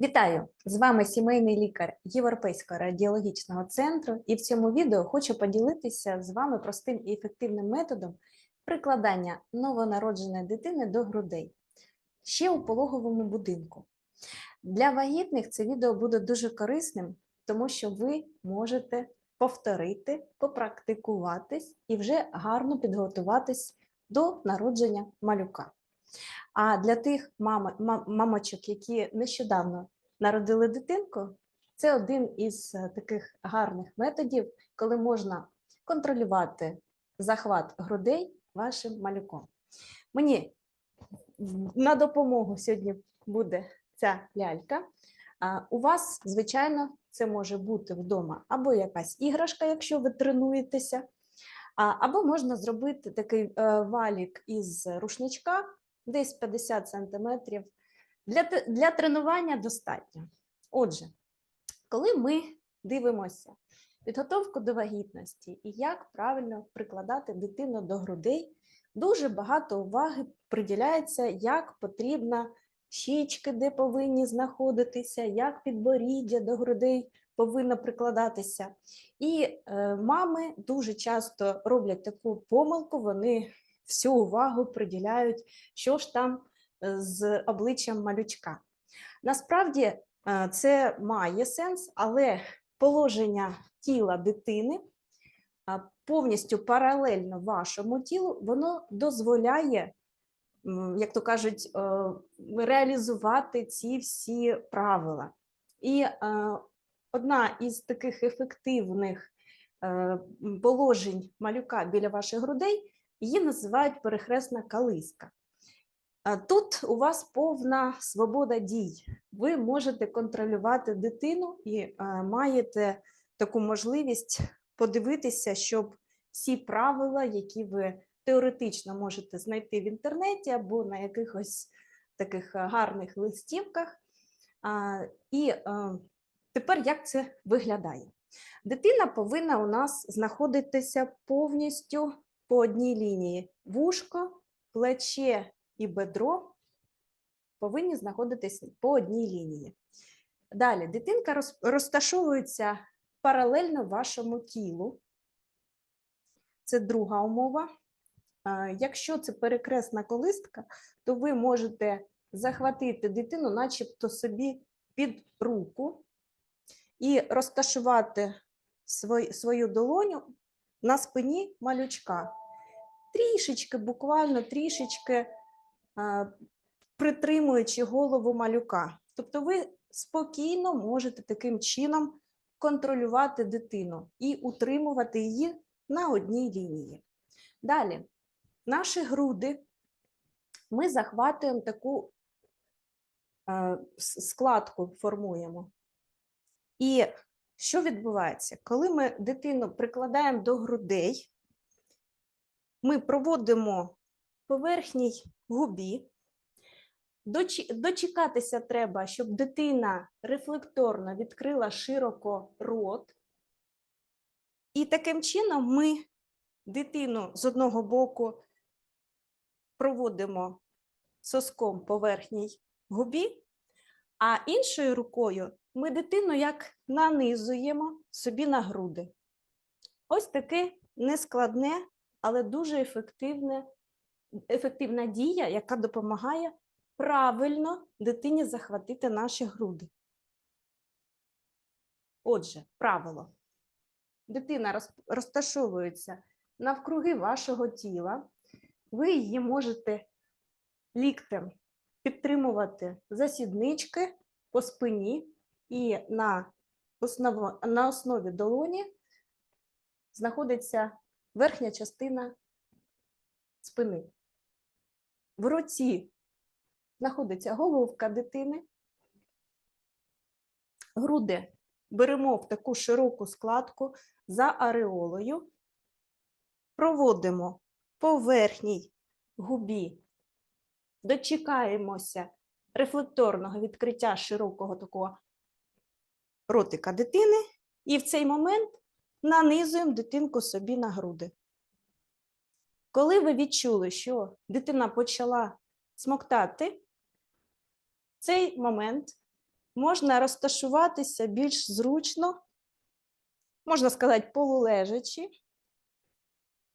Вітаю! З вами сімейний лікар Європейського радіологічного центру, і в цьому відео хочу поділитися з вами простим і ефективним методом прикладання новонародженої дитини до грудей ще у пологовому будинку. Для вагітних це відео буде дуже корисним, тому що ви можете повторити, попрактикуватись і вже гарно підготуватись до народження малюка. А для тих мами, мамочок, які нещодавно народили дитинку, це один із е, таких гарних методів, коли можна контролювати захват грудей вашим малюком. Мені на допомогу сьогодні буде ця лялька. У вас, звичайно, це може бути вдома або якась іграшка, якщо ви тренуєтеся, або можна зробити такий е, валік із рушничка, десь 50 сантиметрів. Для, для тренування достатньо. Отже, коли ми дивимося підготовку до вагітності і як правильно прикладати дитину до грудей, дуже багато уваги приділяється, як потрібно щічки, де повинні знаходитися, як підборіддя до грудей повинно прикладатися. І е, мами дуже часто роблять таку помилку, вони всю увагу приділяють, що ж там е, з обличчям малючка. Насправді е, це має сенс, але положення тіла дитини повністю паралельно вашому тілу, воно дозволяє, як то кажуть, е, реалізувати ці всі правила. І одна із таких ефективних положень малюка біля ваших грудей її називають перехресна калиска. Тут у вас повна свобода дій. Ви можете контролювати дитину і е, маєте таку можливість подивитися, щоб всі правила, які ви теоретично можете знайти в інтернеті або на якихось таких гарних листівках. І е, тепер як це виглядає? Дитина повинна у нас знаходитися повністю по одній лінії. Вушко, плече і бедро повинні знаходитись по одній лінії. Далі дитинка розташовується паралельно вашому тілу. Це друга умова. Якщо це перекресна колистка, то ви можете захватити дитину, начебто собі під руку, і розташувати свою долоню на спині малючка. Трішечки, буквально трішечки притримуючи голову малюка. Тобто ви спокійно можете таким чином контролювати дитину і утримувати її на одній лінії. Далі, наші груди ми захватуємо таку е, складку формуємо. І що відбувається? Коли ми дитину прикладаємо до грудей, ми проводимо по верхній губі. Дочекатися треба, щоб дитина рефлекторно відкрила широко рот. І таким чином ми дитину з одного боку проводимо соском по верхній губі, а іншою рукою ми дитину як нанизуємо собі на груди. Ось таке нескладне, але дуже ефективне, ефективна дія, яка допомагає правильно дитині захватити наші груди. Отже, правило. Дитина розташовується навкруги вашого тіла. Ви її можете ліктем підтримувати за сіднички по спині і на, осново, на основі долоні знаходиться верхня частина спини. В руці знаходиться головка дитини. Груди беремо в таку широку складку за ареолою, проводимо по верхній губі, дочекаємося рефлекторного відкриття широкого такого ротика дитини, і в цей момент нанизуємо дитинку собі на груди. Коли ви відчули, що дитина почала смоктати, в цей момент можна розташуватися більш зручно, можна сказати, полулежачи.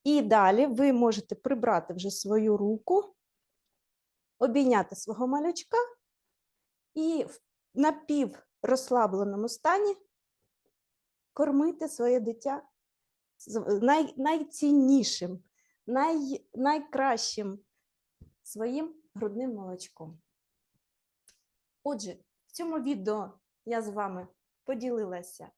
І далі ви можете прибрати вже свою руку, обійняти свого малючка і в напіврозслабленому стані кормити своє дитя най, найціннішим, най, найкращим своїм грудним молочком. Отже, в цьому відео я з вами поділилася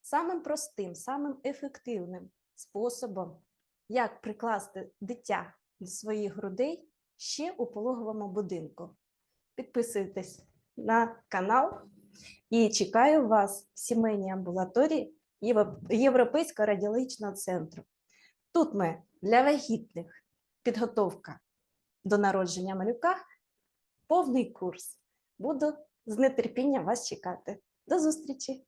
самим простим, самим ефективним способом, як прикласти дитя до своїх грудей ще у пологовому будинку. Підписуйтесь на канал і чекаю вас в сімейній амбулаторії Європейського радіологічного центру. Тут ми для вагітних підготовка до народження малюка, повний курс. Буду з нетерпінням вас чекати. До зустрічі!